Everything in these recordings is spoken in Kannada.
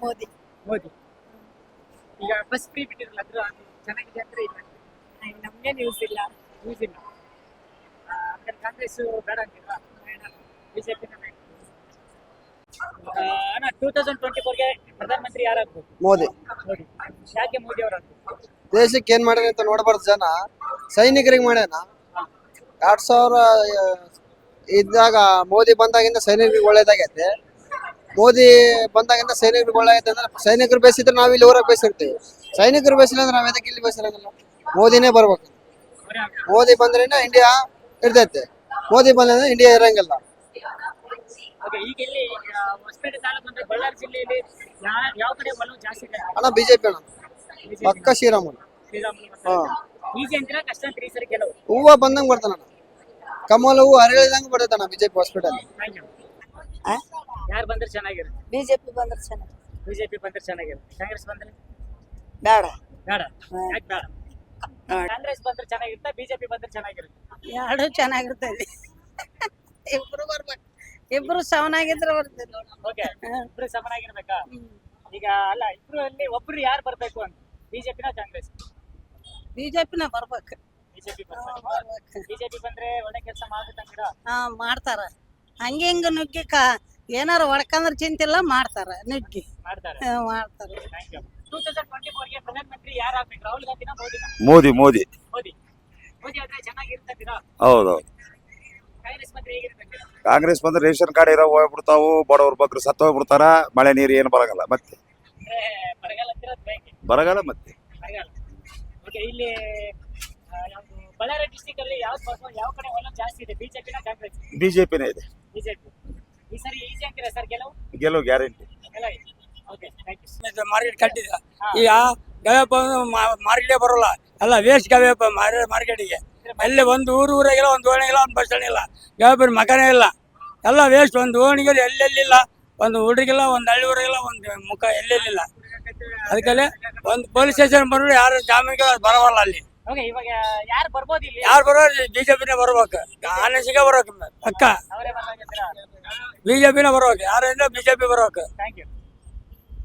ಮೋದಿ. ಮೋದಿ. ಈಗ ಬಸ್ ಫ್ರೀ ಬಿಟ್ಟಿರಲ್ಲ ಅದ್ರ ಅದು ಚೆನ್ನಾಗಿದೆ ಅಂದ್ರೆ ಇಲ್ಲ. ನಮ್ಗೆ ನ್ಯೂಸ್ ಇಲ್ಲ. ನ್ಯೂಸ್ ಇಲ್ಲ. ಅಂದ್ರೆ ಕಾಂಗ್ರೆಸ್ ಬೇಡ ಬಿಜೆಪಿ ಅಣ್ಣ ಟೂ ತೌಸಂಡ್ ಟ್ವೆಂಟಿ ಫೋರ್ಗೆ ಪ್ರಧಾನಮಂತ್ರಿ ಯಾರಾಗ್ಬೇಕು ಮೋದಿ. ಮೋದಿ. ಯಾಕೆ ಮೋದಿ ಅವರಾಗ್ಬೇಕು ದೇಶಕ್ಕೆ ಏನ್ ಮಾಡ್ಯಾನ ಅಂತ ನೋಡಬಾರ್ದು ಜನ. ಸೈನಿಕರಿಗೆ ಮಾಡ್ಯಾನ. ಎರಡ್ ಸಾವಿರ ಇದ್ದಾಗ ಮೋದಿ ಬಂದಾಗಿಂದ ಸೈನಿಕರಿಗೆ ಒಳ್ಳೇದಾಗೈತೆ. ಮೋದಿ ಬಂದಾಗಿಂದ ಸೈನಿಕರು ಒಳ್ಳೇದೈತೆ ಅಂದ್ರೆ ಸೈನಿಕರು ಬೇಸಿದ್ರೆ ನಾವ್ ಇಲ್ಲಿ ಊರಾಗ ಬೇಸಿರ್ತೀವಿ. ಸೈನಿಕರು ಬೇಸಿಲ್ಲ ಅಂದ್ರೆ ನಾವೇ ಎದಕ್ಕೆ ಇಲ್ಲಿ ಬೇಸಿರೋದಿಲ್ಲ ಮೋದಿನೇ ಬರ್ಬೇಕು. ಮೋದಿ ಬಂದ್ರೇನೆ ಇಂಡಿಯಾ ಇರ್ತೈತೆ. ಮೋದಿ ಬಂದ್ರೆ ಇಂಡಿಯಾ ಇರಂಗಿಲ್ಲ. ಅಣ್ಣ ಬಿಜೆಪಿ ಅಣ್ಣ. ಪಕ್ಕ ಶ್ರೀರಾಮನ್ ಹೂವ ಬಂದಂಗ್ ಬರ್ತಾನಣ್ಣ ಕಮಲ ಹೂವು ಅರಳಿದಂಗ್ ಬರ್ತೈತಣ್ಣ ಬಿಜೆಪಿ ಹಾಸ್ಪಿಟಲ್. ಯಾರು ಬಂದ್ರೆ ಚೆನ್ನಾಗಿರುತ್ತೆ? ಬಿಜೆಪಿ ಬಂದ್ರೆ ಚೆನ್ನಾಗಿ. ಬಿಜೆಪಿ ಬಂದ್ರೆ ಚೆನ್ನಾಗಿರುತ್ತೆ. ಕಾಂಗ್ರೆಸ್ ಬಂದ್ರೆ? ಬೇಡ. ಬೇಡ. ಯಾಕೆ ಬೇಡ? ಕಾಂಗ್ರೆಸ್ ಬಂದ್ರೆ ಚೆನ್ನಾಗಿರುತ್ತೆ ಬಿಜೆಪಿ ಬಂದ್ರೆ ಚೆನ್ನಾಗಿರುತ್ತೆ. ಎರಡು ಚೆನ್ನಾಗಿರ್ತದೆ ಇಬ್ರು ಬರ್ಬೇಕು. ಇಬ್ರು ಸಮನಾಗಿದ್ರೆ ಬರ್ತದೆ ಓಕೆ. ಇಬ್ರು ಸಮನಾಗಿರ್ಬೇಕಾ ಈಗ ಅಲ್ಲ ಇಬ್ರು ಅಲ್ಲಿ ಒಬ್ರು ಯಾರು ಬರ್ಬೇಕು ಅಂತ? ಬಿಜೆಪಿನ ಕಾಂಗ್ರೆಸ್? ಬಿಜೆಪಿನ ಬರ್ಬೇಕು. ಬಿಜೆಪಿ ಬರ್ಬೇಕು. ಬಿಜೆಪಿ ಬಂದ್ರೆ ಒಳ್ಳೆ ಕೆಲಸ ಮಾಡ್ಬೇಕಂತೀರಾ? ಹಾ ಮಾಡ್ತಾರ. ಹಂಗೆ ಹಿಂಗ ನುಗ್ಗಿ ಕಾ ಏನಾರ ಚಿಂತೆ ಚಿಂತಿಲ್ಲ ಮಾಡ್ತಾರ ನುಗ್ಗಿ. ಮಾಡ್ತಾರೆ. ಹಾ, ಮಾಡ್ತಾರ. Thank you two thousand twenty ಫೋರ್ಗೆ ಪ್ರಧಾನಮಂತ್ರಿ ಯಾರು ಆಗ್ಬೇಕು? ರಾಹುಲ್ ಗಾಂಧಿನ ಮೋದಿನ? ಮೋದಿ ಮೋದಿ. ಮೋದಿ. ಮೋದಿ ಆದ್ರೆ ಚೆನ್ನಾಗಿರ್ತಂತೀರಾ ಹೌದು. ಕಾಂಗ್ರೆಸ್ ಬಂದ್ರೆ ಹೇಗಿರ್ತಂತೀರಾ ಕಾಂಗ್ರೆಸ್ ಬಂದ್ರೆ ರೇಷನ್ ಕಾರ್ಡ್ ಇರೋ ಹೋಗ್ಬಿಡ್ತಾವು ಬಡವ್ರ ಬಗ್ರು ಸತ್ತು ಹೋಗ್ಬಿಡ್ತಾರ ಮಳೆ ನೀರು ಏನು ಬರಗಲ್ಲ ಮತ್ತೆ. ಅಂದ್ರೆ ಬರಗಾಲ ಅಂತೀರಾ ಮತ್ತೆ. ಬರಗಾಲ ಓಕೆ ಇಲ್ಲಿ ಆ, ಯಾವ್ದು? ಬಳ್ಳಾರಿ ಡಿಸ್ಟಿಕ್ ಅಲ್ಲಿ ಯಾವ ಯಾವ ಕಡೆ ಒಲವು ಜಾಸ್ತಿ ಇದೆ? ಬಿಜೆಪಿನ ಕಾಂಗ್ರೆಸ್ ಬಿಜೆಪಿನೇ ಇದೆ. ಬಿಜೆಪಿ ಈ ಸರಿ ಈಸಿ ಅಂತೀರಾ ಸರ್ ಗೆಲುವು? ಗೆಲುವು guarantee okay thank you market ಕಟ್ಟಿದ. ಈಗ ಗವೇಪ ಮಾರ್ಕೆಟೇ ಬರೋಲ್ಲ. ಎಲ್ಲ ವೇಸ್ಟ್ ಗವೇಪ ಮಾರ್ಕೆಟಿಗೆ. ಅಲ್ಲಿ ಒಂದು ಊರು ಊರಾಗಿಲ್ಲ ಒಂದು ಓಣಿಗಿಲ್ಲ ಒಂದು ಬಸ್ ಸ್ಟ್ಯಾಂಡ್ ಇಲ್ಲ. ಗವೇಪನ ಮಕನೇ ಇಲ್ಲ. ಎಲ್ಲ ವೇಸ್ಟ್ ಒಂದು ಓಣಿಗೆ ಎಲ್ಲೆಲ್ಲಿಲ್ಲ? ಒಂದು ಹುಡುಗಿಲ್ಲ ಒಂದು ಹಳ್ಳಿ ಊರಿಗಿಲ್ಲ ಒಂದು ಮುಖ ಎಲ್ಲೆಲ್ಲಿಲ್ಲ? ಅದಕ್ಕೆ ಒಂದು ಪೊಲೀಸ್ ಸ್ಟೇಷನ್ ಬಂದ್ರು ಯಾರು ಜಾಮೀನಿಗೆ ಬರವಲ್ಲ ಅಲ್ಲಿ. ಓಕೆ ಇವಾಗ ಯಾರು ಬರ್ಬೋದು ಇಲ್ಲಿ? ಯಾರು ಬರೋ ಬಿಜೆಪಿನೇ ಬರ್ಬೇಕು. ಕಾಂಗ್ರೆಸ್ಗೆ ಬರ್ಬೇಕು ಪಕ್ಕ. ಅವರೇ ಬರ್ಬೇಕಂತೀರಾ ಬಿಜೆಪಿನೇ ಬರ್ಬೇಕು ಯಾರಿಂದ ಬಿಜೆಪಿ ಬರ್ಬೇಕು thank you two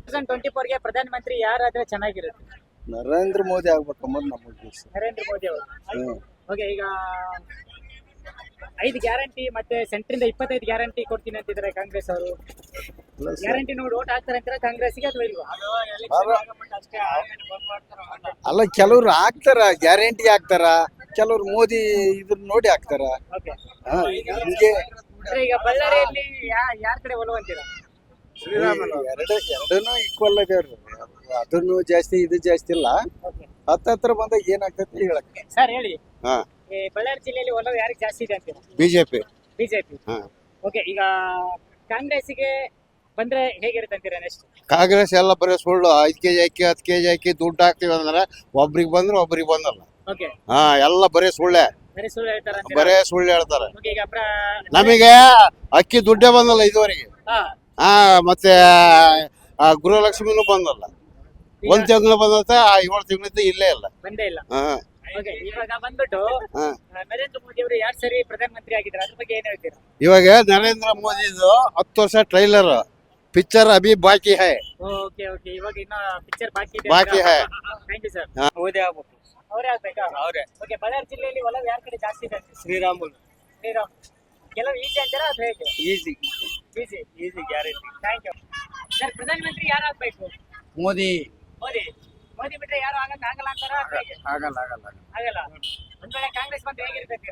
thousand twenty ಫೋರ್ಗೆ ಪ್ರಧಾನಮಂತ್ರಿ ಯಾರಾದ್ರೆ ಚೆನ್ನಾಗಿರುತ್ತೆ? ನರೇಂದ್ರ ಮೋದಿ ಆಗ್ಬೇಕು ನಮ್ಮ ಉದ್ದೇಶ. ನರೇಂದ್ರ ಮೋದಿ ಅವರು? ಓಕೆ ಈಗ ಐದು ಗ್ಯಾರಂಟಿ ಮತ್ತೆ ಸೆಂಟ್ರಿಂದ ಇಪ್ಪತ್ತೈದು ಗ್ಯಾರಂಟಿ ಕೊಡ್ತೀನಿ ಅಂತಿದ್ದಾರೆ ಕಾಂಗ್ರೆಸ್ ಅವರು. ಗ್ಯಾರಂಟಿ ನೋಡಿ ಓಟ್ ಹಾಕ್ತಾರೆ ಅಂತಾರೆ ಕಾಂಗ್ರೆಸ್ಗೆ ಅಥವಾ ಇಲ್ವಾ? ಅಲ್ಲ ಕೆಲವ್ರು ಹಾಕ್ತಾರ ಗ್ಯಾರಂಟಿ ಹಾಕ್ತಾರ ಕೆಲವ್ರು ಮೋದಿ ಇದ್ರ ನೋಡಿ ಹಾಕ್ತಾರ. ಹಾ, ಹಿಂಗೆ. ಅಂದ್ರೆ ಈಗ ಬಳ್ಳಾರಿಯಲ್ಲಿ ಯಾ ಯಾರ ಕಡೆ ಒಲವು ಅಂತೀರಾ? ಎರಡು ಎರಡನ್ನೂ ಈಕ್ವಲ್ ಆಗ್ಯಾವ್ರಿ ಅದನ್ನು ಜಾಸ್ತಿ ಇದು ಜಾಸ್ತಿ ಇಲ್ಲ. ಹತ್ತ ಹತ್ತತ್ರ ಬಂದಾಗ ಏನಾಗ್ತೈತಿ ಹೇಳಕ್ ಸರ್ ಹೇಳಿ. ಹಾ. ಈ ಬಳ್ಳಾರಿ ಜಿಲ್ಲೆಯಲ್ಲಿ ಒಲವು ಯಾರಿಗೆ ಜಾಸ್ತಿ ಇದೆ ಅಂತೀರಾ? ಬಿಜೆಪಿ. ಬಿಜೆಪಿ. ಹಾ. ಓಕೆ ಈಗ ಕಾಂಗ್ರೆಸ್ಗೆ ಬಂದ್ರೆ ಹೇಗಿರುತ್ತೆ ಅಂತೀರಾ ನೆಕ್ಸ್ಟ್ ಕಾಂಗ್ರೆಸ್ ಎಲ್ಲ ಬರೀ ಸುಳ್ಳು ಐದ್ ಕೆಜಿ ಹಾಕಿ ಹತ್ತು ಕೆಜಿ ಹಾಕಿ ದುಡ್ಡು ಹಾಕ್ತಿವಿ ಅಂದ್ರೆ ಒಬ್ರಿಗೆ ಬಂದ್ರೆ ಒಬ್ರಿಗೆ ಬಂದಲ್ಲ. ಓಕೆ ಹಾ ಎಲ್ಲ ಬರೀ ಸುಳ್ಳೆ. ಬರೀ ಸುಳ್ಳು ಹೇಳ್ತಾರ ಬರೇ ಸುಳ್ಳು ಹೇಳ್ತಾರೆ. ಓಕೆ ಈಗ ಪ್ರ ನಮಗೆ ಅಕ್ಕಿ ದುಡ್ಡೇ ಬಂದಲ್ಲ ಇದುವರೆಗೆ. ಹಾ. ಹಾ ಮತ್ತೆ ಆ ಗೃಹಲಕ್ಷ್ಮಿನೂ ಬಂದಲ್ಲ. ಒಂದ್ ತಿಂಗಳು ಬಂದತ್ತ ಆ ಏಳು ತಿಂಗಳಿಂದ ಇಲ್ಲೇ ಇಲ್ಲ. ಬಂದೇ ಇಲ್ಲ. ಹಾ. ಇವಾಗ ಬಂದ್ಬಿಟ್ಟು ಹಾ. ಆ, ನರೇಂದ್ರ ಮೋದಿ ಅವರು ಎರಡ್ ಸರಿ ಪ್ರಧಾನಮಂತ್ರಿ ಆಗಿದ್ದಾರೆ? ಅದ್ರ ಬಗ್ಗೆ ಏನ್ ಹೇಳ್ತೀರಾ? ಇವಾಗ ನರೇಂದ್ರ ಮೋದಿದು ಹತ್ತು ವರ್ಷ ಟ್ರೈಲರ್ ಪಿಕ್ಚರ್ ಅಭಿ ಬಾಕಿ ಹೈ ಓಕೆ ಓಕೆ ಇವಾಗ ಇನ್ನ ಪಿಕ್ಚರ್ ಬಾಕಿ ಇದೆ ಬಾಕಿ ಹೈ. ಥ್ಯಾಂಕ್ ಯು ಸರ್ ಹಾ. ಮೋದಿ ಆಗ್ಬೇಕು ಅವರೇ ಆಗ್ಬೇಕಾ? ಅವರೇ. ಓಕೆ ಬಳ್ಳಾರಿ ಜಿಲ್ಲೆಯಲ್ಲಿ ಒಲವು ಯಾರ ಕಡೆ ಜಾಸ್ತಿ ಇದೆ? ಅಂತೀರಾ? ಶ್ರೀರಾಮುಲು. ಶ್ರೀರಾಮ್ ಕೆಲವು ಈಜಿ ಅಂತೀರಾ ಅದು ಹೇಗೆ? Easy easy easy guarantee thank you sir ಪ್ರಧಾನಮಂತ್ರಿ ಯಾರು ಆಗ್ಬೇಕು? ಮೋದಿ. ಮೋದಿ. ಮೋದಿ ಬಿಟ್ರೆ ಯಾರು ಆಗಲ್ಲ ಆಗಲ್ಲ ಅಂತಾರ ಅಥವಾ ಹೇಗೆ? ಆಗಲ್ಲ ಆಗಲ್ಲ ಆಗಲ್ಲ. ಒಂದ್ ವೇಳೆ ಕಾಂಗ್ರೆಸ್ ಬಂದ್ರೆ ಹೇಗಿರ್ಬೇಕು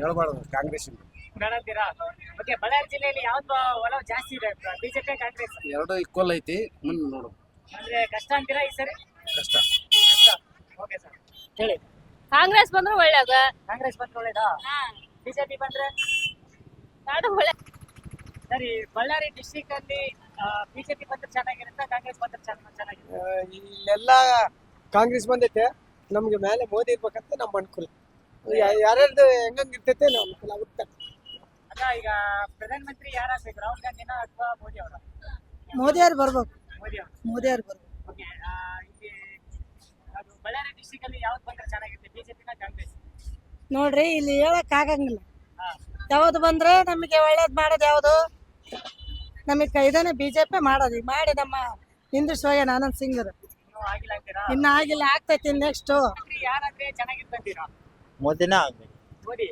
ಹೇಳ್ಬಾರ್ದು ಕಾಂಗ್ರೆಸ್ ಅಂತೀರಾ ಓಕೆ ಬಳ್ಳಾರಿ ಜಿಲ್ಲೆಯಲ್ಲಿ ಯಾವ್ದು ಒಲವು ಜಾಸ್ತಿ ಇದೆ ಬಿಜೆಪಿ ಕಾಂಗ್ರೆಸ್. ಎರಡು ಈಕ್ವಲ್ ಐತಿ ಮುಂದೆ ನೋಡು. ಅಂದ್ರೆ ಕಷ್ಟ ಅಂತೀರಾ ಈ ಸರಿ? ಕಷ್ಟ. ಕಷ್ಟ. ಓಕೆ ಸರ್ ಹೇಳಿ. ಕಾಂಗ್ರೆಸ್ ಬಂದ್ರೆ ಒಳ್ಳೇದು. ಕಾಂಗ್ರೆಸ್ ಬಂದ್ರೆ ಒಳ್ಳೇದಾ? ಬಿಜೆಪಿ ಬಂದ್ರೆ? ಅದು ಒಳ್ಳೆ ಸರಿ ಬಳ್ಳಾರಿ ಡಿಸ್ಟಿಕ್ ಅಲ್ಲಿ ಬಿಜೆಪಿ ಬಂದ್ರೆ ಚೆನ್ನಾಗಿರುತ್ತೆ? ಕಾಂಗ್ರೆಸ್ ಬಂದ್ರೆ ಚೆನ್ನ- ಚೆನ್ನಾಗಿರುತ್ತೆ? ಇಲ್ಲೆಲ್ಲ ಕಾಂಗ್ರೆಸ್ ಬಂದೈತೆ. ನಮ್ಗೆ ಮೇಲೆ ಮೋದಿ ಇರ್ಬೇಕಂತ ನಮ್ಮ ಅನುಕೂಲ. ಯಾರ್ಯಾರ್ದು ಹೆಂಗಂಗೆ ಇರ್ತೈತೆ ನಾವು ಅನುಕೂಲ ಆಗುತ್ತೆ. ಈಗ ಪ್ರಧಾನಮಂತ್ರಿ ಯಾರಾಗ್ಬೇಕು ರಾಹುಲ್ ಗಾಂಧಿನ ಅಥವಾ ಮೋದಿ ಅವರ? ಮೋದಿಯವ್ರು ಬರ್ಬೇಕು. ಮೋದಿ ಅವರು. ಮೋದಿಯವ್ರು ಬರ್ಬೇಕು. ಓಕೆ ಇಲ್ಲಿ ಅದು ಬಳ್ಳಾರಿ ಡಿಸ್ಟಿಕ್ ಅಲ್ಲಿ ಯಾವ್ದು ಬಂದ್ರೆ ಚೆನ್ನಾಗಿರುತ್ತೆ? ಬಿಜೆಪಿನ ಕಾಂಗ್ರೆಸ್? ನೋಡ್ರಿ ಇಲ್ಲಿ ಹೇಳಕ್ ಆಗಂಗಿಲ್ಲ. ಹಾ. ಯಾವ್ದು ಬಂದ್ರೆ ನಮಗೆ ಒಳ್ಳೇದ್ ಮಾಡೋದು ಯಾವ್ದು? ನಮಗೆ ಇದನ್ನ ಬಿಜೆಪಿ ಮಾಡೋದು. ಈಗ ಮಾಡಿ ನಮ್ಮ ಹಿಂದೂ ಸೋಯನ್ ಆನಂದ್ ಸಿಂಗ್ ಇನ್ನೂ ಆಗಿಲ್ಲ ಅಂತೀರಾ? ಇನ್ನ ಆಗಿಲ್ಲ. ಆಗ್ತೈತಿ ನೆಕ್ಸ್ಟ್ ಮೋದಿನ ಯಾರಾದ್ರೆ ಚೆನ್ನಾಗಿರ್ತಂತೀರಾ ಮೋದಿನೇ ಆಗ್ಬೇಕು. ಮೋದಿ.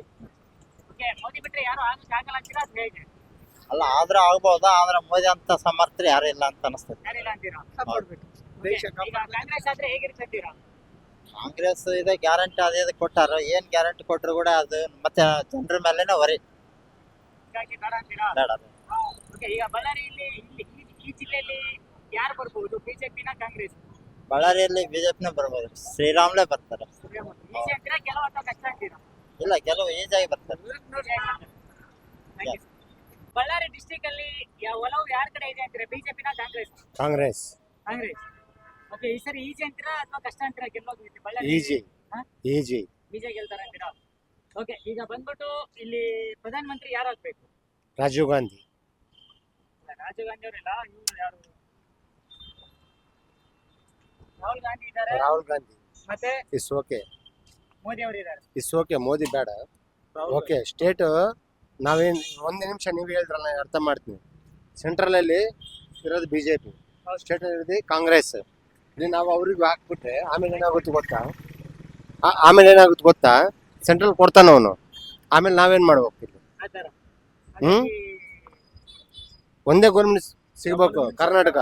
ಮೋದಿ ಬಿಟ್ರೆ ಯಾರು ಆಗಕ್ಕೆ ಆಗಲ್ಲ ಅಂತೀರಾ ಅದು ಹೇಗೆ? ಅಲ್ಲ ಆದ್ರೆ ಆಗ್ಬೋದಾ? ಆದ್ರೆ ಮೋದಿ ಅಂತ ಸಮರ್ಥರು ಯಾರು ಇಲ್ಲ ಅಂತ ಅನಿಸ್ತದೆ. ಯಾರಿಲ್ಲ ಅಂತೀರಾ? ದೇಶ ಈಗ ಕಾಂಗ್ರೆಸ್ ಆದ್ರೆ ಹೇಗಿರ್ತಂತೀರಾ ಕಾಂಗ್ರೆಸ್ ಇದೆ ಗ್ಯಾರಂಟಿ ಅದೇ ಕೊಟ್ಟಾರ. ಏನ್ ಗ್ಯಾರಂಟಿ ಕೊಟ್ರು ಕೂಡ ಅದು ಮತ್ತೆ ಜನರ ಮೇಲೆನೆ ಹೊರಿ ಹೀಗಾಗಿ ಬೇಡ ಅಂತೀರಾ? ಬೇಡ ಈಗ ಬಳ್ಳಾರಿಯಲ್ಲಿ ಇಲ್ಲಿ ಈ- ಈ ಜಿಲ್ಲೆಯಲ್ಲಿ ಯಾರು ಬರ್ಬೋದು? ಬಿಜೆಪಿನ ಕಾಂಗ್ರೆಸ್? ಬಳ್ಳಾರಿಯಲ್ಲಿ ಬಿಜೆಪಿನೇ ಬರ್ಬೋದು. ಶ್ರೀರಾಮ್ಲೇ ಬರ್ತಾರೆ. ಈಸಿ ಅಂತೀರಾ ಕೆಲವು ಅಥವಾ ಕಷ್ಟ ಅಂತೀರಾ? ಇಲ್ಲ ಕೆಲವು ಆಗಿ ಬರ್ತಾರೆ. ಬಳ್ಳಾರಿ ಡಿಸ್ಟಿಕ್ ಅಲ್ಲಿ ಯಾವ ಒಲವು ಯಾರ ಕಡೆ ಇದೆ ಅಂತೀರಾ? ಬಿಜೆಪಿನ ಕಾಂಗ್ರೆಸ್? ಕಾಂಗ್ರೆಸ್. ಕಾಂಗ್ರೆಸ್. ಓಕೆ ಈ ಸರಿ ಈಜಿ ಅಂತೀರಾ ಅಥವಾ ಕಷ್ಟ ಅಂತೀರಾ ಗೆಲ್ಲೋದು ಇಲ್ಲಿ ಬಳ್ಳಾರಿ? ಈಜಿ. ಹಾ? ಈಜಿ. ಬಿಜೆ ಗೆಲ್ತಾರೆ ಅಂತೀರಾ? ಓಕೆ ಈಗ ಬಂದ್ಬಿಟ್ಟು ಇಲ್ಲಿ ಪ್ರಧಾನಮಂತ್ರಿ ಯಾರು ಆಗ್ಬೇಕು ರಾಜೀವ್ ಗಾಂಧಿ. ರಾಜೀವ್ ಗಾಂಧಿ ಅವರಿಲ್ಲ ಇವ್ರು ಯಾರು? ರಾಹುಲ್ ಗಾಂಧಿ ಇದ್ದಾರೆ. ರಾಹುಲ್ ಗಾಂಧಿ. ಮತ್ತೆ? ಇಸ್ ಓಕೆ ಮೋದಿ ಅವರು ಇದ್ದಾರೆ ಇಸ್ ಓಕೆ ಮೋದಿ ಬೇಡ. ಓಕೆ ಸ್ಟೇಟ್ ನಾವೇನ್ ಒಂದು ನಿಮಿಷ ನೀವು ಹೇಳಿದ್ರಲ್ಲ ನಾನು ಅರ್ಥ ಮಾಡ್ತೀನಿ. ಸೆಂಟ್ರಲ್ ಅಲ್ಲಿ ಇರೋದು ಬಿಜೆಪಿ ಸ್ಟೇಟ್ ಇರೋದು ಕಾಂಗ್ರೆಸ್. ಇಲ್ಲಿ ನಾವು ಅವ್ರಿಗೆ ಹಾಕ್ಬಿಟ್ರೆ ಆಮೇಲೆ ಏನಾಗುತ್ತೆ ಗೊತ್ತಾ? ಆ- ಆಮೇಲೆ ಏನಾಗುತ್ತೆ ಗೊತ್ತಾ? ಸೆಂಟ್ರಲ್ ಕೊಡ್ತಾನ ಅವನು. ಆಮೇಲೆ ನಾವೇನ್ ಮಾಡ್ಬೇಕು ಇಲ್ಲಿ? ಆ ಥರ ಹ್ಮ್? ಒಂದೇ ಗೌರ್ಮೆಂಟ್ ಸಿಗ್ಬೇಕು ಕರ್ನಾಟಕ.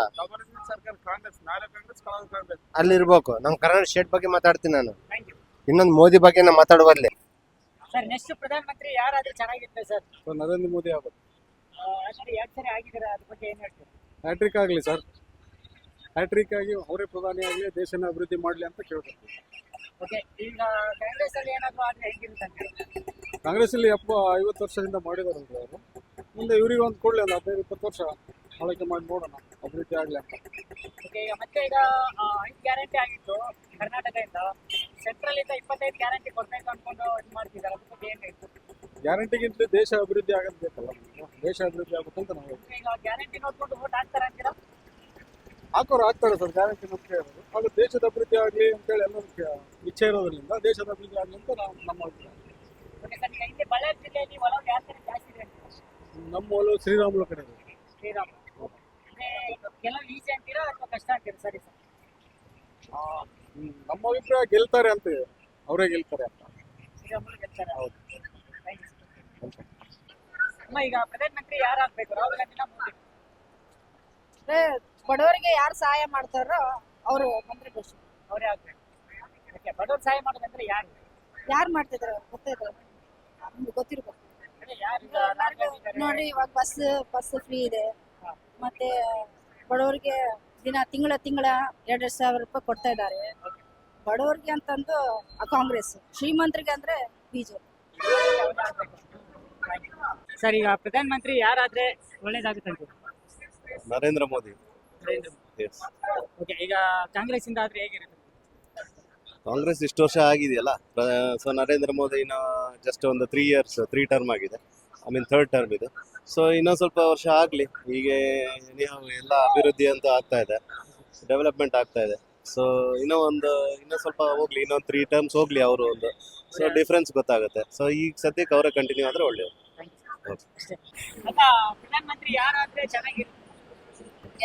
ಸರ್ಕಾರ ಕಾಂಗ್ರೆಸ್ ನಾಳೆ ಕಾಂಗ್ರೆಸ್ ಕಾಂಗ್ರೆಸ್. ಅಲ್ಲಿ ಇರ್ಬೇಕು. ನಮ್ ಕರ್ನಾಟಕ ಸ್ಟೇಟ್ ಬಗ್ಗೆ ಮಾತಾಡ್ತೀನಿ ನಾನು. ಥ್ಯಾಂಕ್ ಯು ಇನ್ನೊಂದು ಮೋದಿ ಬಗ್ಗೆ ನಾವು ಮಾತಾಡುವಲ್ಲಿ. ಸರ್ ನೆಕ್ಸ್ಟ್ ಪ್ರಧಾನ ಮಂತ್ರಿ ಯಾರಾದ್ರೂ ಚೆನ್ನಾಗಿರುತ್ತೆ ಸರ್? ನರೇಂದ್ರ ಮೋದಿ ಆಗ್ಬೇಕು ಆಲ್ರೆಡಿ ಎರಡು ಸರಿ ಆಗಿದ್ದಾರೆ ಅದ್ರ ಬಗ್ಗೆ ಏನ್ ಹೇಳ್ತೀರಾ? ಹ್ಯಾಟ್ರಿಕ್ ಆಗಲಿ ಸರ್. ಹ್ಯಾಟ್ರಿಕ್ ಆಗಿ ಅವರೇ ಪ್ರಧಾನಿ ಆಗಲಿ ದೇಶನ ಅಭಿವೃದ್ಧಿ ಮಾಡಲಿ ಅಂತ ಕೇಳ್ತಾರೆ ಓಕೆ ಈಗ ಕಾಂಗ್ರೆಸ್ ಅಲ್ಲಿ ಏನಾದ್ರು ಆದ್ರೆ ಹೇಗಿರುತ್ತೆ ಅಂತ ಕಾಂಗ್ರೆಸ್ ಅಲ್ಲಿ ಎಪ್ಪ ಐವತ್ತು ವರ್ಷದಿಂದ ಮಾಡಿದಾರಲ್ರಿ ಅವರು. ಮುಂದೆ ಇವರಿಗೆ ಒಂದು ಕೊಡಲಿ ಒಂದು ಹದಿನೈದು ಇಪ್ಪತ್ತು ವರ್ಷ ಆಳ್ವಿಕೆ ಮಾಡಿ ನೋಡೋಣ ಅಭಿವೃದ್ಧಿ ಆಗಲಿ ಅಂತ. ಓಕೆ ಈಗ ಮತ್ತೆ ಈಗ ಆ, ಐದು ಗ್ಯಾರಂಟಿ ಆಗಿತ್ತು ಕರ್ನಾಟಕದಿಂದ. ಸೆಂಟ್ರಲ್ ಇಂದ ಇಪ್ಪತ್ತೈದು ಗ್ಯಾರಂಟಿ ಕೊಡ್ಬೇಕು ಅನ್ಕೊಂಡು ಇದು ಮಾಡ್ತಿದ್ದಾರೆ. ಏನ್ ಗ್ಯಾರಂಟಿಗಿಂತ ದೇಶ ಅಭಿವೃದ್ಧಿ ಆಗೋದು ಬೇಕಲ್ಲ? ದೇಶ ಅಭಿವೃದ್ಧಿ ಆಗ್ಬೇಕಂತ ನಾವು. ಈಗ ಗ್ಯಾರಂಟಿ ನೋಡ್ಕೊಂಡು ಓಟ್ ಹಾಕ್ತಾರೆ ಅಂತೀರಾ? ಹಾಕೋರು ಆಗ್ತಾರೆ ಸರ್ ಗ್ಯಾರಂಟಿ ಮುಖ್ಯ ಇರೋದು ಅದು ದೇಶದ ಅಭಿವೃದ್ಧಿ ಆಗಲಿ ಅಂತೇಳಿ ಎಲ್ಲರೂ ಇಚ್ಛೆ ಇರೋದ್ರಿಂದ ದೇಶದ ಅಭಿವೃದ್ಧಿ ಆಗಲಿ ಅಂತ ನಾವು ನಮ್ಮ ಅಭಿಪ್ರಾಯ. ಓಕೆ ಸರ್ ಈಗ ಇಲ್ಲಿ ಬಳ್ಳಾರಿ ಜಿಲ್ಲೆಯಲ್ಲಿ ಒಲವು ಯಾವ ಕಡೆ ಜಾಸ್ತಿ ಇದೆ ನಮ್ಮ ಒಲವು ಶ್ರೀರಾಮುಲು ಕಡೆ ಇದೆ. ಶ್ರೀರಾಮ್ ಕೆಲವು ಈಸಿ ಅಂತೀರಾ ಅಥವಾ ಕಷ್ಟ ಅಂತೀರಾ? ಸರಿ ಸರ್. ನಮ್ಮ ಅಭಿಪ್ರಾಯ ಗೆಲ್ತಾರೆ ಅಂತ ಅವರೇ ಗೆಲ್ತಾರೆ ಅಂತ. ಹೌದು. ಅಮ್ಮ ಈಗ ಪ್ರಧಾನ ಮಂತ್ರಿ ಯಾರು ಆಗ್ಬೇಕು ರಾಹುಲ್ ಗಾಂಧಿನ ಮೋದಿ. ಬಡವರಿಗೆ ಯಾರು ಸಹಾಯ ಮಾಡ್ತಾರೋ ಅವರು ಮಂತ್ರಿ ಬೆಸ್ಟ್ ಅವರೇ ಆಗ್ಬೇಕು. ಓಕೆ ಬಡವ್ರು ಸಹಾಯ ಮಾಡೋದಂದ್ರೆ ಯಾರು? ಯಾರು ಮಾಡ್ತಿದ್ರು? ಗೊತ್ತಿದ್ರು ನಿಮ್ಗೆ ಗೊತ್ತಿರ್ಬೇಕು. ನೋಡ್ರಿ ಇವಾಗ ಬಸ್ ಬಸ್ ಫ್ರೀ ಇದೆ. ಮತ್ತೆ ಬಡವರಿಗೆ ದಿನ ತಿಂಗಳ ತಿಂಗಳ ಎರಡು ಸಾವಿರ ರೂಪಾಯಿ ಕೊಡ್ತಾ ಇದ್ದಾರೆ. ಬಡವರಿಗೆ ಅಂತಂದು ಆ ಕಾಂಗ್ರೆಸ್ ಶ್ರೀಮಂತರಿಗೆ ಅಂದ್ರೆ ಬಿಜೆಪಿ. ಸರ್ ಈಗ ಪ್ರಧಾನ ಮಂತ್ರಿ ಯಾರಾದ್ರೆ ಒಳ್ಳೇದಾಗುತ್ತೆ ಅಂತ? ನರೇಂದ್ರ ಮೋದಿ. ಓಕೆ ಈಗ ಕಾಂಗ್ರೆಸ್ ಇಂದ ಆದ್ರೆ ಹೇಗಿರುತ್ತೆ? ಕಾಂಗ್ರೆಸ್ ಇಷ್ಟು ವರ್ಷ ಆಗಿದೆಯಲ್ಲ ಸೊ ನರೇಂದ್ರ ಮೋದಿನ ಜಸ್ಟ್ ಒಂದು ತ್ರೀ ಇಯರ್ಸ್ ತ್ರೀ ಟರ್ಮ್ ಆಗಿದೆ. ಐ ಮೀನ್ ಥರ್ಡ್ ಟರ್ಮ್ ಇದು. ಸೊ ಇನ್ನೊಂದು ಸ್ವಲ್ಪ ವರ್ಷ ಆಗಲಿ ಹೀಗೆ ಎಲ್ಲ ಅಭಿವೃದ್ಧಿ ಅಂತ ಆಗ್ತಾ ಇದೆ. ಡೆವಲಪ್ಮೆಂಟ್ ಆಗ್ತಾ ಇದೆ. ಸೊ ಇನ್ನೂ ಒಂದು ಇನ್ನೂ ಸ್ವಲ್ಪ ಹೋಗ್ಲಿ ಇನ್ನೊಂದು ತ್ರೀ ಟರ್ಮ್ಸ್ ಹೋಗ್ಲಿ ಅವರು ಒಂದು. ಸೊ ಡಿಫ್ರೆನ್ಸ್ ಗೊತ್ತಾಗುತ್ತೆ. ಸೊ ಈಗ ಸದ್ಯಕ್ಕೆ ಅವರೇ ಕಂಟಿನ್ಯೂ ಆದರೆ ಒಳ್ಳೆಯದು ಅಲ್ಲ ಪ್ರಧಾನ ಮಂತ್ರಿ ಯಾರಾದ್ರೆ ಚೆನ್ನಾಗಿರುತ್ತೆ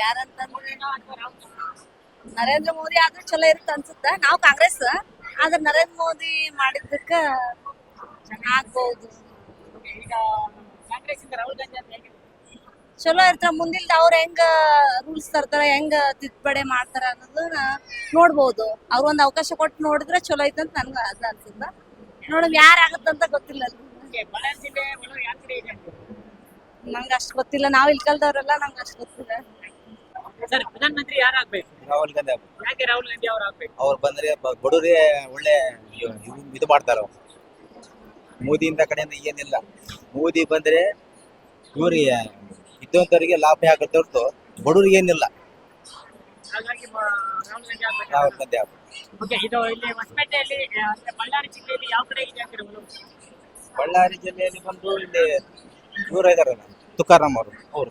ಯಾರಂತಂದ್ರೆ ಅಥವಾ ರಾಹುಲ್ ನರೇಂದ್ರ ಮೋದಿ ಆದ್ರೂ ಚಲೋ ಇರುತ್ತೆ ಅನ್ಸುತ್ತೆ? ನಾವು ಕಾಂಗ್ರೆಸ್. ಆದ್ರೆ ನರೇಂದ್ರ ಮೋದಿ ಮಾಡಿದ್ದಕ್ಕ ಆಗ್ಬಹುದು ಚಲೋ ಇರ್ತಾರ ಮುಂದಿಲ್ದ ಅವ್ರ ಹೆಂಗ ರೂಲ್ಸ್ ತರ್ತಾರ ಹೆಂಗ ತಿದ್ದುಪಡಿ ಮಾಡ್ತಾರ ಅನ್ನೋದನ್ನ ನೋಡ್ಬೋದು. ಅವ್ರ ಒಂದ್ ಅವಕಾಶ ಕೊಟ್ಟು ನೋಡಿದ್ರೆ ಚಲೋ ಐತೆ ಅಂತ ನನ್ಗ ಅದ ಅನ್ಸುತ್ತ. ನೋಡಮ್ ಆಗತ್ತ ಆಗತ್ತಂತ ಗೊತ್ತಿಲ್ಲ ನಂಗ ಅಷ್ಟ್ ಗೊತ್ತಿಲ್ಲ ನಾವ್ ಇಲ್ಲಿ ಕಲ್ದವ್ರೆಲ್ಲ ನಂಗ ಅಷ್ಟ್ ಗೊತ್ತಿಲ್ಲ. ಸರ್ ಪ್ರಧಾನಮಂತ್ರಿ ಯಾರು ಆಗ್ಬೇಕು? ರಾಹುಲ್ ಗಾಂಧಿ ಯಾಕೆ ರಾಹುಲ್ ಗಾಂಧಿ ಅವ್ರು ಆಗ್ಬೇಕು? ಅವ್ರು ಬಂದ್ರೆ ಬಡವ್ರಿಗೆ ಒಳ್ಳೆ ಇದು- ಮಾಡ್ತಾರ. ಮೋದಿಯಿಂದ ಕಡೆಯಿಂದ ಏನಿಲ್ಲ. ಮೋದಿ ಬಂದ್ರೆ ಇವ್ರಿಗೆ ಇದ್ದಂಥವ್ರಿಗೆ ಲಾಭ ಆಗುತ್ತೆ ಹೊರತು ಬಡವ್ರಿಗೆ ಏನಿಲ್ಲ. ಹಾಗಾಗಿ ಮ- ರಾಹುಲ್ ಗಾಂಧಿ ಆಗ್ಬೇಕು ರಾಹುಲ್ ಗಾಂಧಿ ಆಗ್ಬೇಕು. ಓಕೆ ಇದು ಇಲ್ಲಿ ಹೊಸಪೇಟೆಯಲ್ಲಿ ಆ, ಅಂದ್ರೆ ಬಳ್ಳಾರಿ ಜಿಲ್ಲೆಯಲ್ಲಿ ಯಾವ ಕಡೆ ಇದೆ ಅಂತೀರ ಒಲವು ಬಳ್ಳಾರಿ ಜಿಲ್ಲೆಯಲ್ಲಿ ಬಂದು ಇಲ್ಲಿ ಇವರು ಇದಾರಲ್ಲ ತುಕಾರಾಮ್ ಅವರು ಅವ್ರು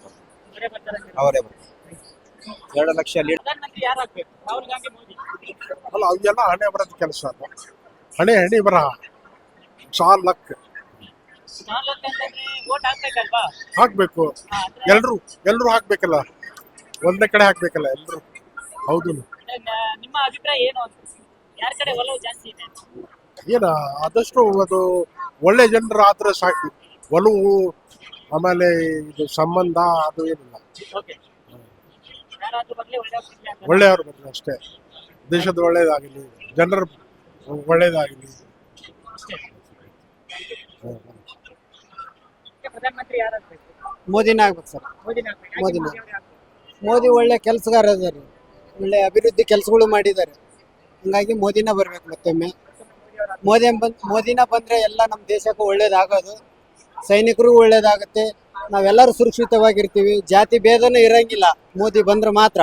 ಅವರೇ ಬರ್ತಾರೆ ಅಂತೀರ? ಅವರೇ ಎರಡು ಲಕ್ಷ ಲೀಡ್ ಪ್ರಧಾನ ಯಾರು ಆಗ್ಬೇಕು? ರಾಹುಲ್ ಗಾಂಧಿ ಮೋದಿ? ಅಲ್ಲ ಅದೆಲ್ಲ ಹಣೆ ಬರೋದು ಕೆಲಸ ಅದು. ಹಣೆ ಹಣೆ ಬರ ಶಾಲ್ ಲಕ್ ನಾಲ್ಕು ಅಂತಂದ್ರೆ ವೋಟ್ ಹಾಕ್ಬೇಕಲ್ವಾ? ಹಾಕ್ಬೇಕು. ಎಲ್ರು ಎಲ್ರು ಹಾಕ್ಬೇಕಲ್ಲ? ಒಂದೇ ಕಡೆ ಹಾಕ್ಬೇಕಲ್ಲ ಎಲ್ರು? ಹೌದು. ನಿಮ್ಮ ಅಭಿಪ್ರಾಯ ಏನು ಕಡೆ ಒಲವು ಜಾಸ್ತಿ ಇದೆ? ಏನ ಆದಷ್ಟು ಅದು ಒಳ್ಳೆ ಜನರು ಆದ್ರೆ ಸಾಕು. ಒಲವು ಆಮೇಲೆ ಇದು ಸಂಬಂಧ ಅದು ಏನಿಲ್ಲ. ಒಳ್ಳೆಯವ್ರು ಬರ್ಲಿ ಅಷ್ಟೇ. ದೇಶದ ಒಳ್ಳೇದಾಗಲಿ ಜನರ ಒಳ್ಳೇದಾಗಲಿ. ಪ್ರಧಾನಮಂತ್ರಿ ಯಾರಾಗ್ಬೇಕು ಮೋದಿನ ಆಗ್ಬೇಕು ಸರ್. ಮೋದಿನ ಆಗ್ಬೇಕು. ಯಾಕೆ ಮೋದಿನೇ. ಮೋದಿ ಅವರೇ ಆಗ್ಬೇಕು? ಮೋದಿ ಒಳ್ಳೆ ಕೆಲಸಗಾರ ಇದಾರೆ ಒಳ್ಳೆ ಅಭಿವೃದ್ಧಿ ಕೆಲಸಗಳು ಮಾಡಿದ್ದಾರೆ. ಹಂಗಾಗಿ ಮೋದಿನ ಬರ್ಬೇಕು ಮತ್ತೊಮ್ಮೆ. ಮೋದಿ ಬಂದ್ ಮೋದಿನ ಬಂದ್ರೆ ಎಲ್ಲ ನಮ್ಮ ದೇಶಕ್ಕೂ ಒಳ್ಳೇದಾಗೋದು. ಸೈನಿಕರು ಒಳ್ಳೇದಾಗುತ್ತೆ. ನಾವೆಲ್ಲರೂ ಸುರಕ್ಷಿತವಾಗಿರ್ತೀವಿ. ಜಾತಿ ಭೇದನೂ ಇರಂಗಿಲ್ಲ. ಮೋದಿ ಬಂದ್ರೆ ಮಾತ್ರ.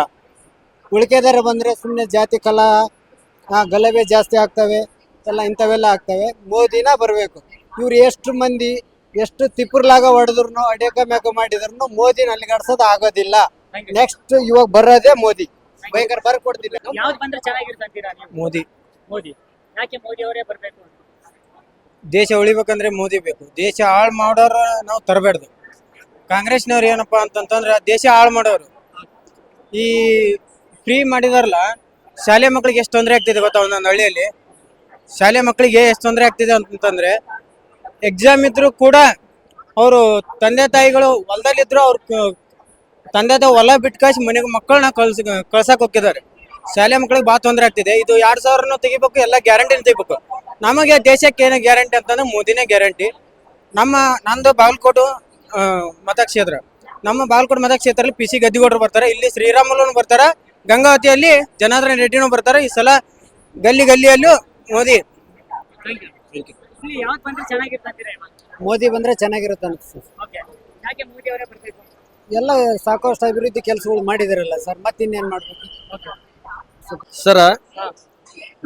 ಉಳಿಕೆದಾರ ಬಂದ್ರೆ ಸುಮ್ಮನೆ ಜಾತಿ ಕಲಾ ಆ, ಗಲಭೆ ಜಾಸ್ತಿ ಆಗ್ತವೆ. ಎಲ್ಲ ಇಂಥವೆಲ್ಲ ಆಗ್ತವೆ. ಮೋದಿನ ಬರಬೇಕು. ಇವ್ರು ಎಷ್ಟು ಮಂದಿ ಎಷ್ಟು ತಿಪ್ಪರ್ಲಾಗ ಹೊಡೆದ್ರು ಅಡ್ಯಕ ಮ್ಯಾಕ ಮಾಡಿದ್ರು ಮೋದಿ ಅಲ್ಲಿಗಾಡ್ಸೋದು ಆಗೋದಿಲ್ಲ. ನೆಕ್ಸ್ಟ್ ಇವಾಗ ಬರೋದೇ ಮೋದಿ. ಭಯಂಕರ ಬರ ಕೊಡ್ತಿಲ್ಲ. ಯಾವ್ದು ಬಂದ್ರೆ ಚೆನ್ನಾಗಿರುತ್ತೆ ಅಂತೀರಾ ನೀವು? ಮೋದಿ. ಮೋದಿ. ಯಾಕೆ ಮೋದಿ ಅವರೇ ಬರ್ಬೇಕು? ದೇಶ ಉಳಿಬೇಕಂದ್ರೆ ಮೋದಿ ಬೇಕು. ದೇಶ ಹಾಳು ಮಾಡೋರ ನಾವು ತರಬೇಡ್ದು. ಕಾಂಗ್ರೆಸ್ನವ್ರು ಏನಪ್ಪಾ ಅಂತಂತಂದ್ರೆ ದೇಶ ಹಾಳು ಮಾಡೋರು. ಈ ಫ್ರೀ ಮಾಡಿದಾರಲ್ಲ ಶಾಲೆ ಮಕ್ಕಳಿಗೆ ಎಷ್ಟು ತೊಂದರೆ ಆಗ್ತಿದೆ ಗೊತ್ತಾ ಒಂದೊಂದು ಹಳ್ಳಿಯಲ್ಲಿ? ಶಾಲೆ ಮಕ್ಕಳಿಗೆ ಎಷ್ಟು ತೊಂದರೆ ಆಗ್ತಿದೆ ಅಂತಂದ್ರೆ ಎಕ್ಸಾಮ್ ಇದ್ರು ಕೂಡ ಅವರು ತಂದೆ ತಾಯಿಗಳು ಹೊಲದಲ್ಲಿದ್ರು ಅವ್ರ ತಂದೆ ತಾಯಿ ಹೊಲ ಬಿಟ್ಟು ಕಳಿಸಿ ಮನೆಗೆ ಮಕ್ಕಳನ್ನ ಕಳ್ಸ ಕಳ್ಸಕ್ ಹೋಗಿದ್ದಾರೆ ಶಾಲೆ ಮಕ್ಕಳಿಗೆ ಬಾ ತೊಂದರೆ ಆಗ್ತಿದೆ. ಇದು ಎರಡ್ ಸಾವಿರನೂ ತೆಗಿಬೇಕು ಎಲ್ಲ ಗ್ಯಾರಂಟಿನ ತೆಗಿಬೇಕು. ನಮಗೆ ದೇಶಕ್ಕೆ ಏನು ಗ್ಯಾರಂಟಿ ಅಂತಂದ್ರೆ ಮೋದಿನೇ ಗ್ಯಾರಂಟಿ. ನಮ್ಮ ನಂದು ಬಾಗಲಕೋಟು ಆ, ಮತಕ್ಷೇತ್ರ. ನಮ್ಮ ಬಾಗಲಕೋಟೆ ಮತಕ್ಷೇತ್ರದಲ್ಲಿ ಪಿ ಸಿ ಗದ್ದಿಗೌಡರು ಬರ್ತಾರೆ. ಇಲ್ಲಿ ಶ್ರೀರಾಮುಲು ಬರ್ತಾರೆ. ಗಂಗಾವತಿಯಲ್ಲಿ ಜನಾರ್ದನ ರೆಡ್ಡಿನೂ ಬರ್ತಾರೆ. ಈ ಸಲ ಗಲ್ಲಿ ಗಲ್ಲಿಯಲ್ಲೂ ಮೋದಿ. ಯಾವ್ದು ಬಂದ್ರೆ ಇವಾಗ? ಮೋದಿ ಬಂದ್ರೆ ಚೆನ್ನಾಗಿರುತ್ತೆ ಅನ್ಸುತ್ತೆ ಓಕೆ ಯಾಕೆ ಮೋದಿ ಅವರೇ ಬರ್ಬೇಕು? ಎಲ್ಲ ಸಾಕಷ್ಟು ಅಭಿವೃದ್ಧಿ ಕೆಲಸಗಳು ಮಾಡಿದಾರಲ್ಲ ಸರ್ ಮತ್ತಿನ್ನೇನ್ ಮಾಡ್ಬೇಕು? ಓಕೆ ಸರ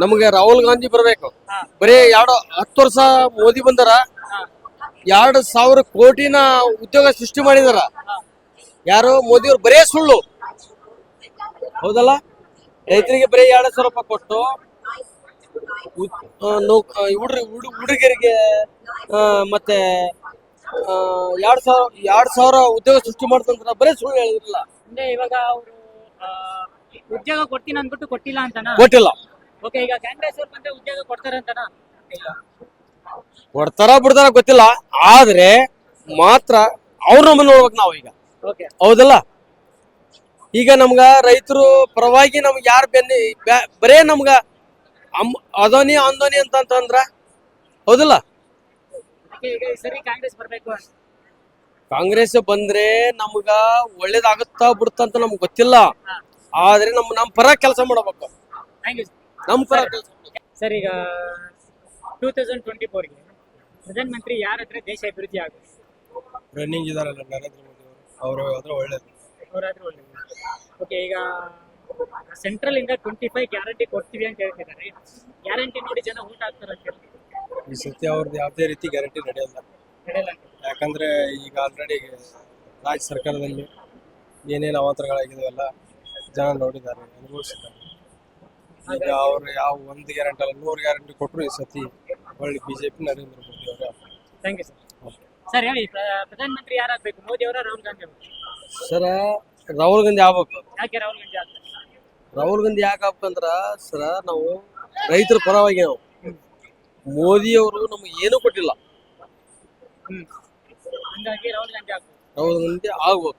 ನಮಗೆ ರಾಹುಲ್ ಗಾಂಧಿ ಬರಬೇಕು. ಬರೀ ಎರಡು ಹತ್ತು ವರ್ಷ ಮೋದಿ ಬಂದರ. ಎರಡು ಸಾವಿರ ಕೋಟಿನ ಉದ್ಯೋಗ ಸೃಷ್ಟಿ ಮಾಡಿದಾರ. ಯಾರು ಮೋದಿ ಅವ್ರು ಬರೇ ಸುಳ್ಳು. ಹೌದಲ್ಲ? ರೈತರಿಗೆ ಬರೀ ಎರಡು ಸಾವಿರ ರೂಪಾಯಿ ಕೊಟ್ಟು ಹುಡ್ರಿ ಹುಡ್- ಹುಡುಗರಿಗೆ ಮತ್ತೆ ಎರಡ್ ಸಾವಿರ ಎರಡ್ ಸಾವಿರ ಉದ್ಯೋಗ ಸೃಷ್ಟಿ ಮಾಡ್ತಂದ್ರ ಬರೀ ಸುಳ್ಳು ಹೇಳಿದ್ರಲ್ಲ. ಅಂದ್ರೆ ಇವಾಗ ಅವರು ಉದ್ಯೋಗ ಕೊಡ್ತೀನಿ ಅಂದ್ಬಿಟ್ಟು ಕೊಟ್ಟಿಲ್ಲ ಅಂತನಾ? ಕೊಟ್ಟಿಲ್ಲ. ಓಕೆ ಈಗ ಕಾಂಗ್ರೆಸ್ ಅವ್ರು ಬಂದ್ರೆ ಉದ್ಯೋಗ ಕೊಡ್ತಾರೆ ಅಂತನಾ? ಕೊಡ್ತಾರ ಬಿಡ್ತಾರ ಗೊತ್ತಿಲ್ಲ ಆದ್ರೆ ಮಾತ್ರ ಅವ್ರ ನಮ್ಮನ್ನ ನೋಡ್ಬೇಕು ನಾವು ಈಗ. ಓಕೆ ಹೌದಲ್ಲ? ಈಗ ನಮ್ಗ ರೈತರು ಪರವಾಗಿ ನಮ್ಗೆ ಯಾರು ಬೆನ್ನಿ ಬರೇ ನಮ್ಗ ಅಮ್ ಅದೋನಿ ಅಂದೋನಿ ಅಂತ ಅಂತಂದ್ರ ಹೌದಲ್ಲ ಈಗ ಸರಿ ಕಾಂಗ್ರೆಸ್ ಬರ್ಬೇಕು ಕಾಂಗ್ರೆಸ್ ಬಂದ್ರೆ ನಮ್ಗ ಒಳ್ಳೇದಾಗುತ್ತಾ ಬಿಡುತ್ತಂತ ನಮ್ಗೆ ಗೊತ್ತಿಲ್ಲ. ಆದ್ರೆ ನಮ್ ನಮ್ ಪರ ಕೆಲಸ ಮಾಡಬೇಕು. ಥ್ಯಾಂಕ್ ಯು ನಮ್ ಪರ ಕೆಲಸ ಸರ್ ಈಗ ಟೂ ತೌಸಂಡ್ ಟ್ವೆಂಟಿ ಫೋರ್ಗೆ ಪ್ರಧಾನಮಂತ್ರಿ ಯಾರ ಹತ್ರ ದೇಶ ಅಭಿವೃದ್ಧಿ ಆಗುತ್ತೆ? ರನ್ನಿಂಗ್ ಇದಾರಲ್ಲ ನರೇಂದ್ರ ಮೋದಿ ಅವರು. ಅವರು ಒಳ್ಳೇದು. ಅವರಾದ್ರೂ ಒಳ್ಳೇದು. ಓಕೆ ಈಗ ಸೆಂಟ್ರಲ್ ಇಂದ ಟ್ವೆಂಟಿ ಫೈವ್ ಗ್ಯಾರಂಟಿ ಕೊಡ್ತೀವಿ ಅಂತ ಹೇಳ್ತಿದ್ದಾರೆ. ಗ್ಯಾರಂಟಿ ನೋಡಿ ಜನ ಊಟ ಆಗ್ತಾರೆ ಅಂತ ಹೇಳ್ತಿದ್ದಾರೆ. ಈ ಸತಿ ಅವ್ರದ್ದು ಯಾವುದೇ ರೀತಿ ಗ್ಯಾರಂಟಿ ನಡೆಯಲ್ಲ. ನಡೆಯಲ್ಲ ಅಂತ. ಯಾಕಂದ್ರೆ ಈಗ ಆಲ್ರೆಡಿ ರಾಜ್ಯ ಸರ್ಕಾರದಲ್ಲಿ ಏನೇನು ಅವಾಂತರಗಳಾಗಿದಾವೆಲ್ಲ ಜನ ನೋಡಿದ್ದಾರೆ ಅನುಭವಿಸಿದ್ದಾರೆ. ಈಗ ಅವ್ರು ಯಾವ ಒಂದು ಗ್ಯಾರಂಟಿ ಅಲ್ಲ ನೂರು ಗ್ಯಾರಂಟಿ ಕೊಟ್ಟರು ಈ ಸತಿ ಒಳ್ಳೆ ಬಿಜೆಪಿ ನರೇಂದ್ರ ಮೋದಿ ಅವರೇ. ಥ್ಯಾಂಕ್ ಯು ಸರ್ ಸರ್ ಹೇಳಿ ಪ್ರ- ಪ್ರಧಾನಮಂತ್ರಿ ಯಾರಾಗಬೇಕು ಮೋದಿ ಅವರ ರಾಹುಲ್ ಗಾಂಧಿ ಅವರು? ಸರ ರಾಹುಲ್ ಗಾಂಧಿ ಆಗ್ಬೇಕು. ಯಾಕೆ ರಾಹುಲ್ ಗಾಂಧಿ ಆಗ್ತಾರೆ ರಾಹುಲ್ ಗಾಂಧಿ ಯಾಕಪ್ಪ ಆಗ್ಬೇಕಂದ್ರ ಸರ ನಾವು ರೈತರ ಪರವಾಗಿ ನಾವು. ಮೋದಿ ಅವರು ನಮ್ಗೆ ಏನೂ ಕೊಟ್ಟಿಲ್ಲ. ಹಂಗಾಗಿ ರಾಹುಲ್ ಗಾಂಧಿ ಆಗ್ಬೇಕು ರಾಹುಲ್ ಗಾಂಧಿ ಆಗ್ಬೇಕು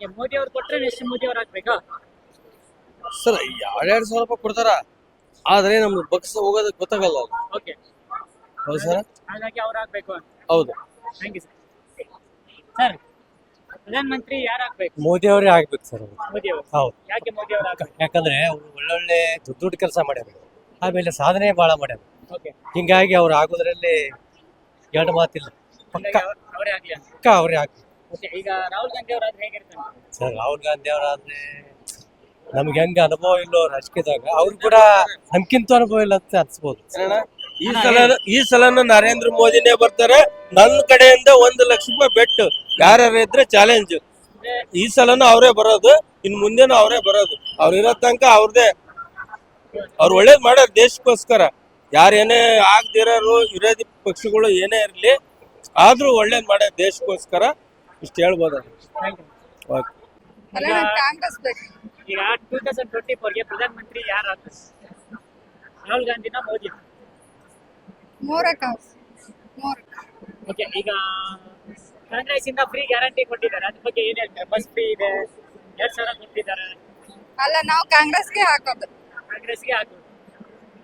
ಏ, ಮೋದಿ ಅವ್ರು ಕೊಟ್ರೆ ನೆಕ್ಸ್ಟ್ ಮೋದಿ ಅವ್ರು ಆಗ್ಬೇಕಾ? ಸರ್ ಎರಡೆರಡು ಸಾವಿರ ರೂಪಾಯಿ ಕೊಡ್ತಾರ. ಆದ್ರೆ ನಮ್ಗೆ ಬಕ್ಸ್ ಹೋಗೋದಕ್ಕೆ ಗೊತ್ತಾಗಲ್ಲ ಅವ್ರು. ಓಕೆ. ಹೌದು ಸರ್? ಹಾಗಾಗಿ ಅವ್ರು ಆಗ್ಬೇಕು ಅಂತ. ಹೌದು. Thank you sir. ಸರ್ ಪ್ರಧಾನಮಂತ್ರಿ ಯಾರಾಗ್ಬೇಕು ಮೋದಿ ಅವರೇ ಆಗ್ಬೇಕು ಸರ್ ಮೋದಿ ಅವರು. ಹೌದು. ಯಾಕೆ ಮೋದಿ ಅವರು ಆಗ್ಬೇಕು? ಯಾಕಂದ್ರೆ ಅವ್ರು ಒಳ್ಳೊಳ್ಳೆ ದೊಡ್ಡ ದುಡ್ಡು ಕೆಲಸ ಮಾಡ್ಯಾರ ಆಮೇಲೆ ಸಾಧನೆ ಬಹಳ ಮಾಡ್ಯಾರ ಓಕೆ. ಹಿಂಗಾಗಿ ಅವ್ರು ಆಗೋದ್ರಲ್ಲಿ ಎರಡು ಮಾತಿಲ್ಲ. ಪಕ್ಕ. ಅವರೇ ಆಗ್ಲಿ ಅಂತ. ಪಕ್ಕ ಅವರೇ ಆಗ್ಬೇಕು ಓಕೆ ಈಗ ರಾಹುಲ್ ಗಾಂಧಿ ಅವರಾದ್ರೆ ಹೇಗಿರ್ತಾರೆ? ಸರ್ ರಾಹುಲ್ ಗಾಂಧಿ ಅವರಾದ್ರೆ ನಮ್ಗೆ ಹೆಂಗ ಅನುಭವ ಇಲ್ಲೋ ರಾಜಕೀಯದಾಗ ಅವ್ರು ಕೂಡ ನಮ್ಗಿಂತ ಅನುಭವ ಇಲ್ಲ ಅಂತ ಅನ್ಸ್ಬೋದು. ಈ ಸಲ ಈ ಸಲನ ನರೇಂದ್ರ ಮೋದಿನೇ ಬರ್ತಾರೆ. ನನ್ನ ಕಡೆಯಿಂದ ಒಂದು ಲಕ್ಷ ರೂಪಾಯಿ ಬೆಟ್ಟು. ಯಾರ್ಯಾರು ಇದ್ರೆ ಚಾಲೆಂಜ್ ಈ ಸಲನು ಅವರೇ ಬರೋದು ಇನ್ ಮುಂದೆನೂ ಅವರೇ ಬರೋದು. ಅವ್ರು ಇರೋ ತನಕ ಅವ್ರದೇ. ಅವ್ರು ಒಳ್ಳೇದ್ ಮಾಡೋರು ದೇಶಕ್ಕೋಸ್ಕರ. ಯಾರೇನೇ ಆಗ್ದಿರೋರು ವಿರೋಧಿ ಪಕ್ಷಗಳು ಏನೇ ಇರಲಿ ಆದ್ರೂ ಒಳ್ಳೇದ್ ಮಾಡೋ ದೇಶಕ್ಕೋಸ್ಕರ. ಇಷ್ಟ ಹೇಳ್ಬೋದ. Thank you okay. ಅಲ್ಲ ಕಾಂಗ್ರೆಸ್ ಬೇಕು ಈಗ ಟೂ ತೌಸಂಡ್ ಟ್ವೆಂಟಿ ಫೋರ್ಗೆ ಪ್ರಧಾನಮಂತ್ರಿ ಯಾರು ರಾಹುಲ್ ಗಾಂಧಿನ ಮೋದಿ. ಮೂರ ಮೂರ ಓಕೆ ಈಗ ಕಾಂಗ್ರೆಸ್ ಇಂದ ಫ್ರೀ ಗ್ಯಾರಂಟಿ ಕೊಟ್ಟಿದ್ದಾರೆ. ಅದ್ರ ಬಗ್ಗೆ ಏನ್ ಹೇಳ್ತಾರೆ? ಬಸ್ ಫ್ರೀ ಇದೆ. ಎರಡ್ ಸಾವಿರ ಕೊಟ್ಟಿದ್ದಾರೆ. ಅಲ್ಲ ನಾವು ಕಾಂಗ್ರೆಸ್ಗೆ ಹಾಕೋದು. ಕಾಂಗ್ರೆಸ್ಗೆ ಹಾಕೋದು.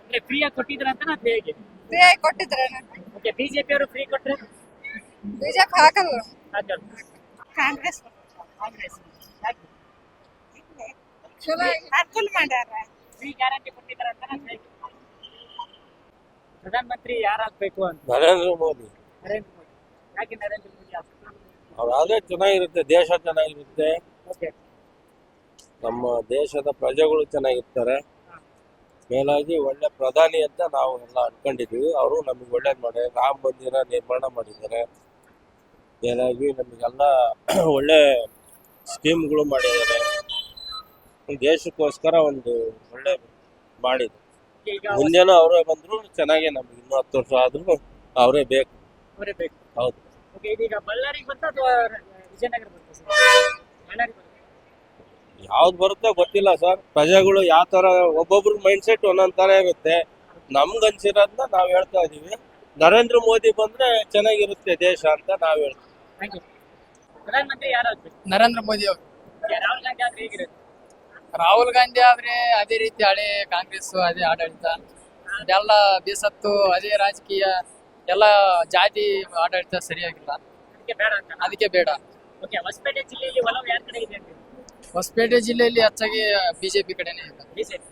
ಅಂದ್ರೆ ಫ್ರೀ ಆಗಿ ಕೊಟ್ಟಿದ್ರ ಅಂತ ಅದು ಹೇಗೆ? ಫ್ರೀ ಆಗಿ ಕೊಟ್ಟಿದ್ರೆ ಓಕೆ ಬಿಜೆಪಿ ಅವರು ಫ್ರೀ ಕೊಟ್ರೆ? ಬಿಜೆಪಿ ಹಾಕಲ್ಲ ಹಾಕಲ್ಲ. ಕಾಂಗ್ರೆಸ್. ಕಾಂಗ್ರೆಸ್. ಚಲೋ ಅನುಕೂಲ ಮಾಡ್ಯಾರ. ಫ್ರೀ ಗ್ಯಾರಂಟಿ ಕೊಟ್ಟಿದ್ದಾರೆ ಅಂತ ಅದು ಪ್ರಧಾನಮಂತ್ರಿ ಯಾರಾಗ್ಬೇಕು ಅಂತ? ನರೇಂದ್ರ ಮೋದಿ. ನರೇಂದ್ರ ಮೋದಿ. ಯಾಕೆ ನರೇಂದ್ರ ಮೋದಿ ಆಗ್ಬೇಕು? ಅವ್ರಾದ್ರೆ ಚೆನ್ನಾಗಿರುತ್ತೆ ದೇಶ ಚೆನ್ನಾಗಿರುತ್ತೆ. ನಮ್ಮ ದೇಶದ ಪ್ರಜೆಗಳು ಚೆನ್ನಾಗಿರ್ತಾರೆ. ಮೇಲಾಗಿ ಒಳ್ಳೆ ಪ್ರಧಾನಿ ಅಂತ ನಾವು ಎಲ್ಲ ಅನ್ಕೊಂಡಿದೀವಿ ಅವರು ನಮಗೆ ಒಳ್ಳೇದು ಮಾಡಿ ರಾಮ ಮಂದಿರ ನಿರ್ಮಾಣ ಮಾಡಿದ್ದಾರೆ. ಮೇಲಾಗಿ ನಮಗೆಲ್ಲ ಒಳ್ಳೆ ಸ್ಕೀಮ್ಗಳು ಮಾಡಿದ್ದಾರೆ. ದೇಶಕ್ಕೋಸ್ಕರ ಒಂದು ಒಳ್ಳೆ ಮಾಡಿದ್ರು ಮುಂದೆನೂ ಅವರೇ ಬಂದ್ರು ಚೆನ್ನಾಗೇ ನಮ್ಗೆ ಇನ್ನೂ ಹತ್ತು ವರ್ಷ ಆದ್ರೂ ಅವರೇ ಬೇಕು. ಅವರೇ ಬೇಕು. ಹೌದು. ಓಕೆ ಇದೀಗ ಬಳ್ಳಾರಿಗೆ ಬಂತ ಅಥವಾ ವಿಜಯನಗರ ಸರ್? ಬಳ್ಳಾರಿ ಯಾವ್ದು ಬರುತ್ತೆ ಗೊತ್ತಿಲ್ಲ ಸರ್. ಪ್ರಜೆಗಳು ಯಾವ ತರ ಒಬ್ಬೊಬ್ರ ಮೈಂಡ್ ಸೆಟ್ ಒಂದೊಂದ್ ತರ ಇರುತ್ತೆ. ನಮ್ಗ್ ಅನ್ಸಿರೋದ್ನ ನಾವ್ ಹೇಳ್ತಾ ಇದೀವಿ. ನರೇಂದ್ರ ಮೋದಿ ಬಂದ್ರೆ ಚೆನ್ನಾಗಿರುತ್ತೆ ದೇಶ ಅಂತ ನಾವ್ ಹೇಳ್ತೀವಿ. Thank you. ಪ್ರಧಾನಮಂತ್ರಿ ಯಾರಾಗ್ಬೇಕು ನರೇಂದ್ರ ಮೋದಿ ಅವರು. ಓಕೆ, ರಾಹುಲ್ ಗಾಂಧಿ ಆದ್ರೆ ಹೇಗಿರುತ್ತೆ? ರಾಹುಲ್ ಗಾಂಧಿ ಆದ್ರೆ ಅದೇ ರೀತಿ ಹಳೆ ಕಾಂಗ್ರೆಸ್ ಅದೇ ಆಡಳಿತ. ಅದೆಲ್ಲ ಬೇಸತ್ತು ಅದೇ ರಾಜಕೀಯ ಎಲ್ಲ ಜಾತಿ ಆಡಳಿತ ಸರಿಯಾಗಿಲ್ಲ. ಅದಕ್ಕೆ ಬೇಡ ಹೊಸಪೇಟೆ ಜಿಲ್ಲೆಯಲ್ಲಿ ಒಲವು ಯಾರ ಕಡೆ ಇದೆ ಅಂತ ಹೊಸಪೇಟೆ ಜಿಲ್ಲೆಯಲ್ಲಿ ಹೆಚ್ಚಾಗಿ ಬಿಜೆಪಿ ಕಡೆನೇ ಇದೆ. ಬಿಜೆಪಿ.